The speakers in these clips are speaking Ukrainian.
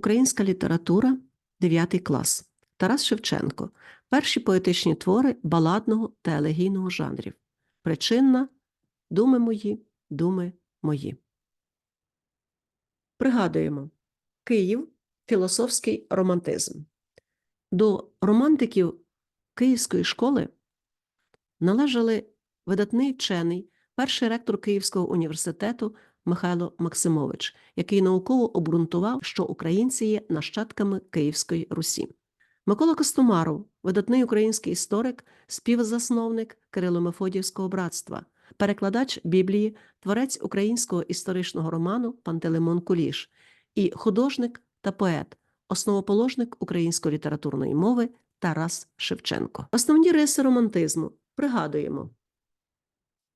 Українська література, 9 клас. Тарас Шевченко. Перші поетичні твори баладного та елегійного жанрів. Причинна Думи мої, думи мої. Пригадуємо Київ філософський романтизм. До романтиків Київської школи належали видатний вчений, перший ректор Київського університету Михайло Максимович, який науково обґрунтував, що українці є нащадками Київської Русі. Микола Костомаров, видатний український історик, співзасновник Кирило-Мефодіївського братства, перекладач Біблії, творець українського історичного роману Пантелеймон Куліш і художник та поет, основоположник української літературної мови Тарас Шевченко. Основні риси романтизму пригадуємо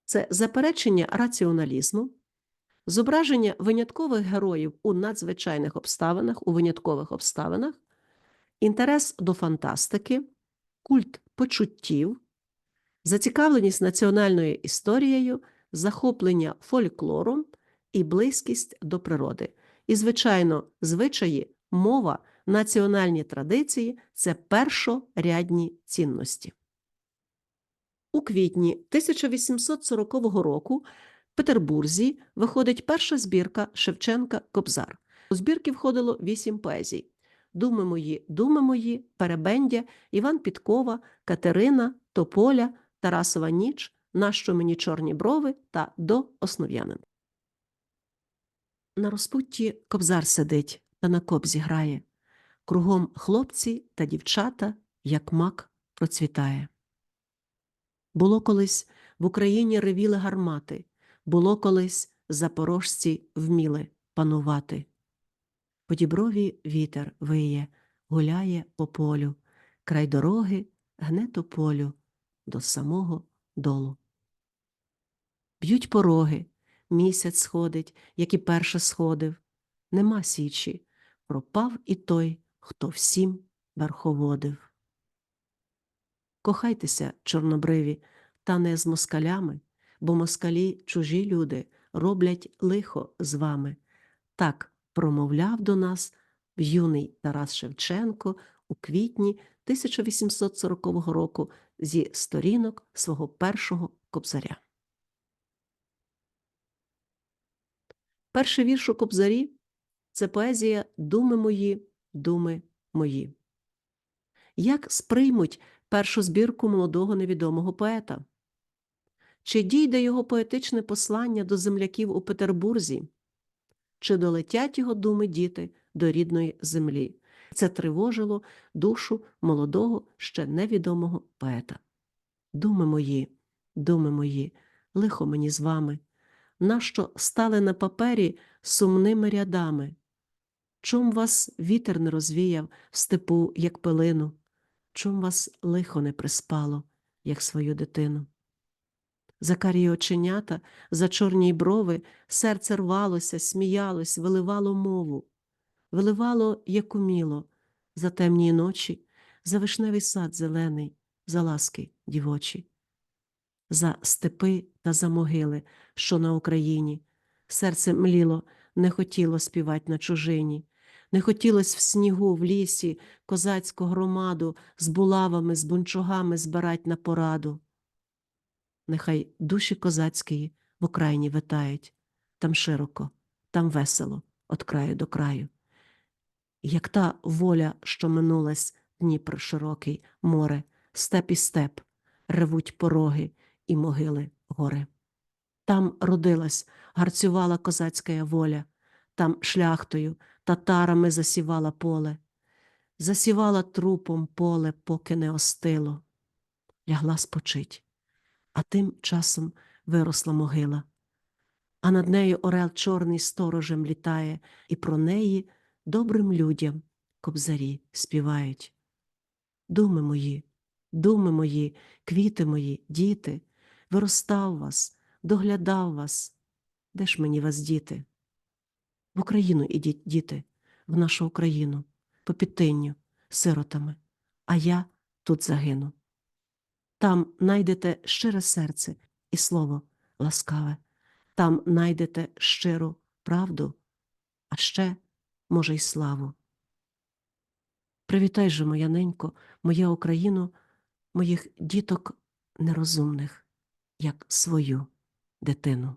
це заперечення раціоналізму, зображення виняткових героїв у надзвичайних обставинах, у виняткових обставинах, інтерес до фантастики, культ почуттів, зацікавленість національною історією, захоплення фольклором і близькість до природи. І, звичайно, звичаї, мова, національні традиції це першорядні цінності. У квітні 1840 року Петербурзі виходить перша збірка Шевченка Кобзар. У збірки входило вісім поезій: Думи мої, думи мої, Перебендя, Іван Підкова, Катерина, Тополя, Тарасова ніч, Нащо мені чорні брови та до основ'янин. На розпутті кобзар сидить та на кобзі грає. Кругом хлопці та дівчата, як мак, процвітає. Було колись в Україні ревіли гармати, було колись запорожці вміли панувати. По діброві вітер виє, гуляє по полю, край дороги гне тополю до самого долу. Б'ють пороги, місяць сходить, як і перше сходив. Нема січі, пропав і той, хто всім верховодив. Кохайтеся, чорнобриві, та не з москалями, бо москалі чужі люди роблять лихо з вами. Так промовляв до нас юний Тарас Шевченко у квітні 1840 року зі сторінок свого першого кобзаря. Перший вірш у кобзарі це поезія Думи мої, думи мої. Як сприймуть першу збірку молодого невідомого поета? Чи дійде його поетичне послання до земляків у Петербурзі? Чи долетять його думи діти до рідної землі? Це тривожило душу молодого, ще невідомого поета. Думи мої, думи мої, лихо мені з вами, нащо стали на папері сумними рядами? Чом вас вітер не розвіяв в степу, як пилину? Чом вас лихо не приспало, як свою дитину? За карі оченята, за чорні брови серце рвалося, сміялось, виливало мову, виливало, як уміло, за темні ночі, за вишневий сад зелений, за ласки дівочі, за степи та за могили, що на Україні. Серце мліло, не хотіло співать на чужині, не хотілось в снігу, в лісі, козацьку громаду з булавами, з бунчугами збирать на пораду. Нехай душі козацької в Україні витають, там широко, там весело, от краю до краю. Як та воля, що минулась, Дніпр широкий, море, степ і степ, ревуть пороги і могили гори. Там родилась, гарцювала козацька воля, там шляхтою, татарами засівала поле, засівала трупом поле, поки не остило, лягла спочить а тим часом виросла могила. А над нею орел чорний сторожем літає, і про неї добрим людям кобзарі співають. Думи мої, думи мої, квіти мої, діти, виростав вас, доглядав вас. Де ж мені вас діти? В Україну ідіть, діти, в нашу Україну, по підтинню, сиротами, а я тут загину. Там найдете щире серце і слово ласкаве, там найдете щиру правду, а ще, може, й славу. Привітай же, моя ненько, моя Україно, моїх діток нерозумних, як свою дитину.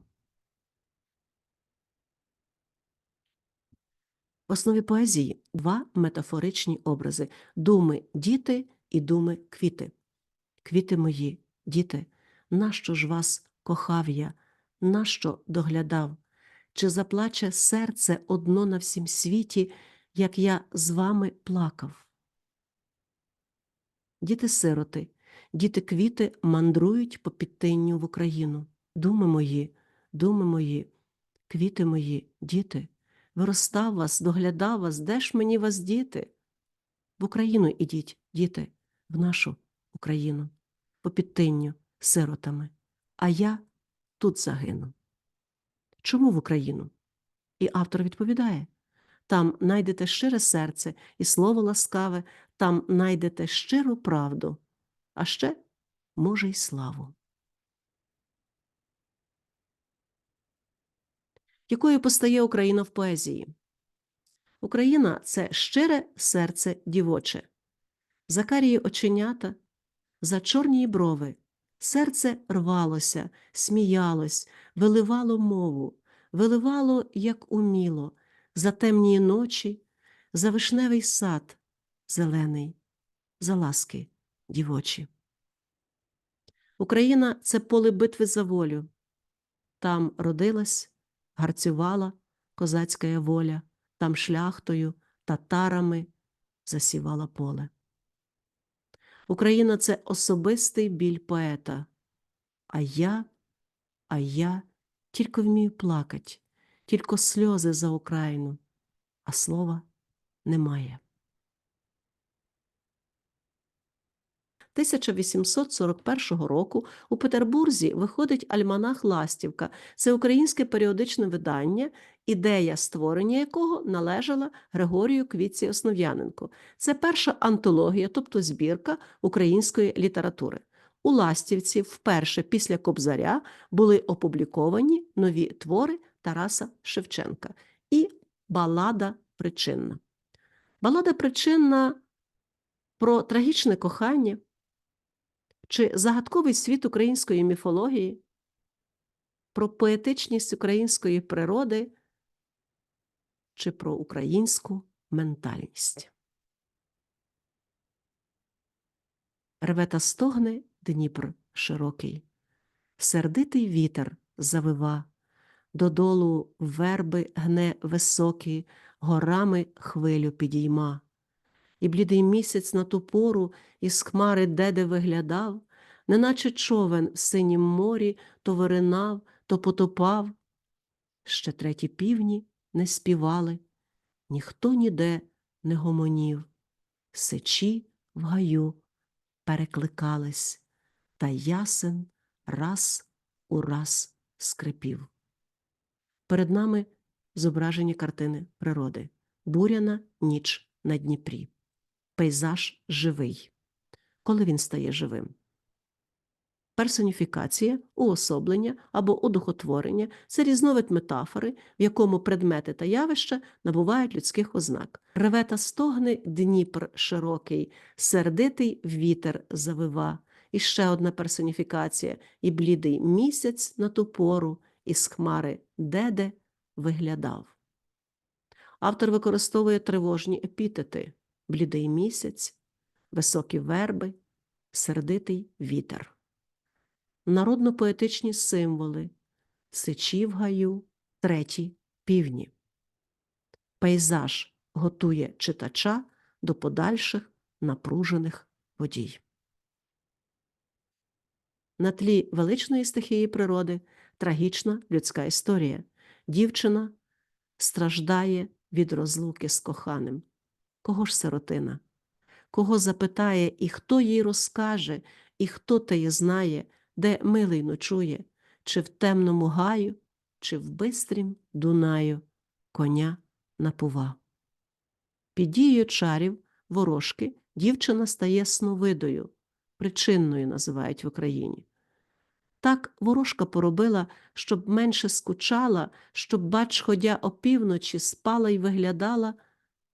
В основі поезії два метафоричні образи думи діти і думи квіти. Квіти мої, діти, нащо ж вас кохав я, нащо доглядав? Чи заплаче серце одно на всім світі, як я з вами плакав? Діти сироти, діти квіти мандрують по підтинню в Україну. Думи мої, думи мої, квіти мої, діти, виростав вас, доглядав вас, де ж мені вас діти? В Україну ідіть, діти, в нашу Україну, по підтинню сиротами, а я тут загину. Чому в Україну? І автор відповідає там найдете щире серце і слово ласкаве, там найдете щиру правду, а ще, може, й славу. Якою постає Україна в поезії? Україна це щире серце дівоче, закарії оченята, за чорні брови, серце рвалося, сміялось, виливало мову, виливало, як уміло, за темні ночі, за вишневий сад зелений, за ласки дівочі. Україна це поле битви за волю. Там родилась, гарцювала козацька воля, там шляхтою, татарами засівала поле. Україна це особистий біль поета. А я, а я тільки вмію плакать, тільки сльози за Україну, а слова немає. 1841 року у Петербурзі виходить альманах Ластівка. Це українське періодичне видання, ідея створення якого належала Григорію Квітці Основ'яненку. Це перша антологія, тобто збірка української літератури. У Ластівці вперше після Кобзаря були опубліковані нові твори Тараса Шевченка і Балада Причинна. Балада Причинна про трагічне кохання чи загадковий світ української міфології, про поетичність української природи? Чи про українську ментальність. Рве та стогне Дніпр широкий, сердитий вітер завива, додолу верби гне високі, горами хвилю підійма і блідий місяць на ту пору із хмари деде виглядав, неначе човен в синім морі то виринав, то потопав. Ще треті півні не співали, ніхто ніде не гомонів, сечі в гаю перекликались, та ясен раз у раз скрипів. Перед нами зображені картини природи, буряна ніч на Дніпрі пейзаж живий. Коли він стає живим? Персоніфікація, уособлення або одухотворення це різновид метафори, в якому предмети та явища набувають людських ознак. Реве та стогне Дніпр широкий, сердитий вітер завива. І ще одна персоніфікація, і блідий місяць на ту пору із хмари деде виглядав. Автор використовує тривожні епітети блідий місяць, високі верби, сердитий вітер. Народно-поетичні символи сичі в гаю, треті півні. Пейзаж готує читача до подальших напружених подій. На тлі величної стихії природи трагічна людська історія. Дівчина страждає від розлуки з коханим. Кого ж сиротина? Кого запитає, і хто їй розкаже, і хто теє знає, де милий ночує, чи в темному гаю, чи в бистрім Дунаю коня напува. Під дією чарів, ворожки, дівчина стає сновидою, причинною називають в Україні. Так ворожка поробила, щоб менше скучала, щоб, бач, ходя опівночі, спала й виглядала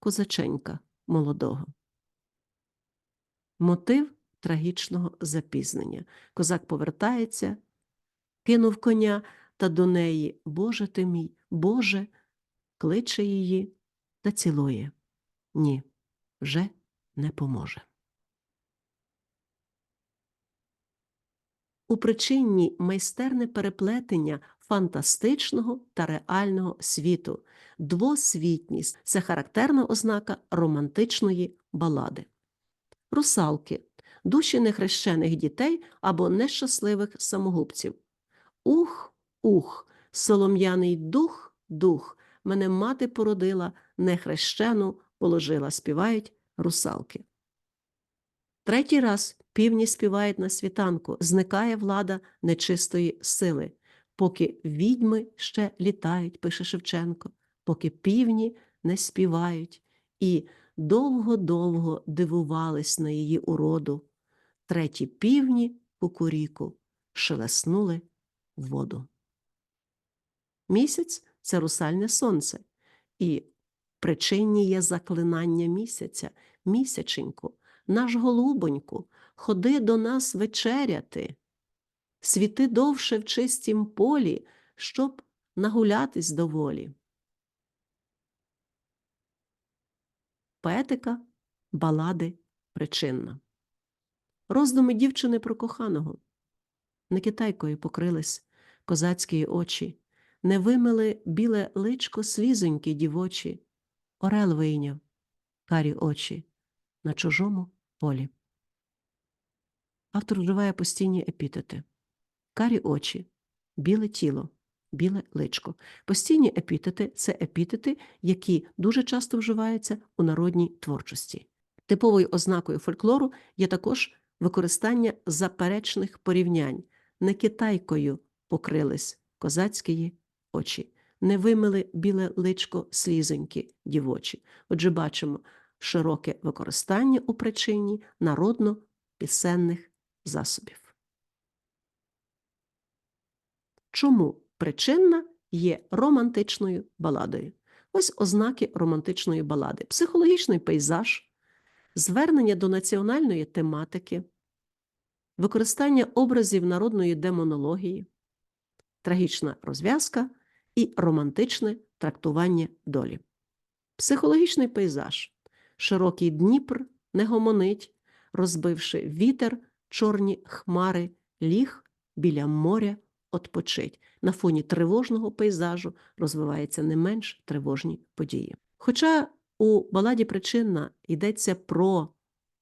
козаченька молодого. Мотив трагічного запізнення. Козак повертається, кинув коня та до неї Боже ти мій, Боже, кличе її та цілує. Ні, вже не поможе. У причинні майстерне переплетення фантастичного та реального світу. Двосвітність це характерна ознака романтичної балади. Русалки душі нехрещених дітей або нещасливих самогубців. Ух, ух, солом'яний дух, дух, мене мати породила, нехрещену положила, співають русалки. Третій раз півні співають на світанку, зникає влада нечистої сили, поки відьми ще літають, пише Шевченко, поки півні не співають, і довго-довго дивувались на її уроду. Треті півні кукуріку шелеснули в воду. Місяць це русальне сонце, і причинні є заклинання місяця, місяченьку, наш голубоньку, ходи до нас вечеряти, світи довше в чистім полі, щоб нагулятись доволі. Поетика балади причинна. Роздуми дівчини про коханого. Не китайкою покрились козацькі очі, не вимили біле личко слізоньки дівочі, орел вийняв карі очі на чужому полі. Автор вживає постійні епітети карі очі, біле тіло, біле личко. Постійні епітети це епітети, які дуже часто вживаються у народній творчості. Типовою ознакою фольклору є також використання заперечних порівнянь. Не китайкою покрились козацькі очі, не вимили біле личко слізоньки дівочі. Отже, бачимо широке використання у причині народно-пісенних засобів. Чому причинна є романтичною баладою? Ось ознаки романтичної балади: психологічний пейзаж, звернення до національної тематики, використання образів народної демонології, трагічна розв'язка і романтичне трактування долі. Психологічний пейзаж. Широкий Дніпр не гомонить, розбивши вітер, чорні хмари, ліг біля моря отпочить. На фоні тривожного пейзажу розвиваються не менш тривожні події. Хоча у баладі причинна йдеться про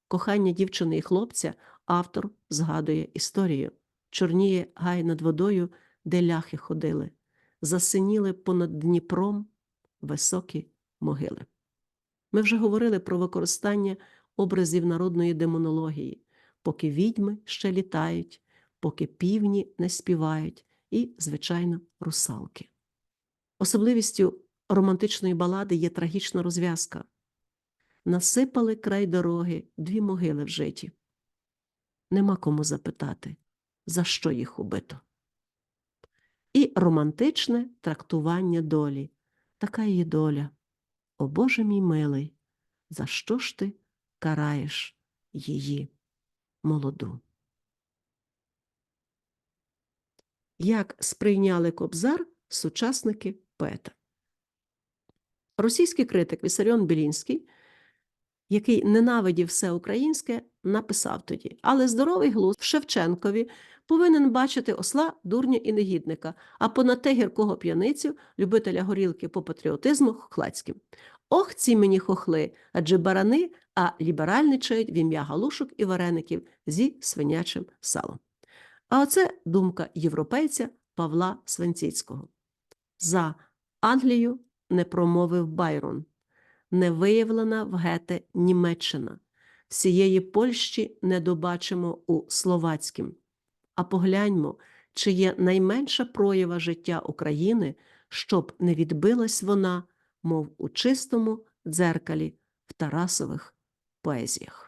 кохання дівчини і хлопця, автор згадує історію. Чорніє гай над водою, де ляхи ходили, засиніли понад Дніпром високі могили. Ми вже говорили про використання образів народної демонології, поки відьми ще літають, поки півні не співають, і, звичайно, русалки. Особливістю романтичної балади є трагічна розв'язка. Насипали край дороги дві могили в житті. Нема кому запитати, за що їх убито. І романтичне трактування долі. Така її доля. О Боже мій милий, за що ж ти караєш її молоду? Як сприйняли Кобзар сучасники поета? Російський критик Вісаріон Білінський, який ненавидів все українське, написав тоді: Але здоровий глузд в Шевченкові повинен бачити осла, дурня і негідника, а понад те гіркого п'яницю, любителя горілки по патріотизму хохлацьким. Ох, ці мені хохли, адже барани, а ліберальничають в ім'я галушок і вареників зі свинячим салом. А оце думка європейця Павла Свинціцького. За Англію не промовив Байрон, не виявлена в гете Німеччина. Всієї Польщі не добачимо у Словацькім. А погляньмо, чи є найменша проява життя України, щоб не відбилась вона, мов у чистому дзеркалі в Тарасових поезіях.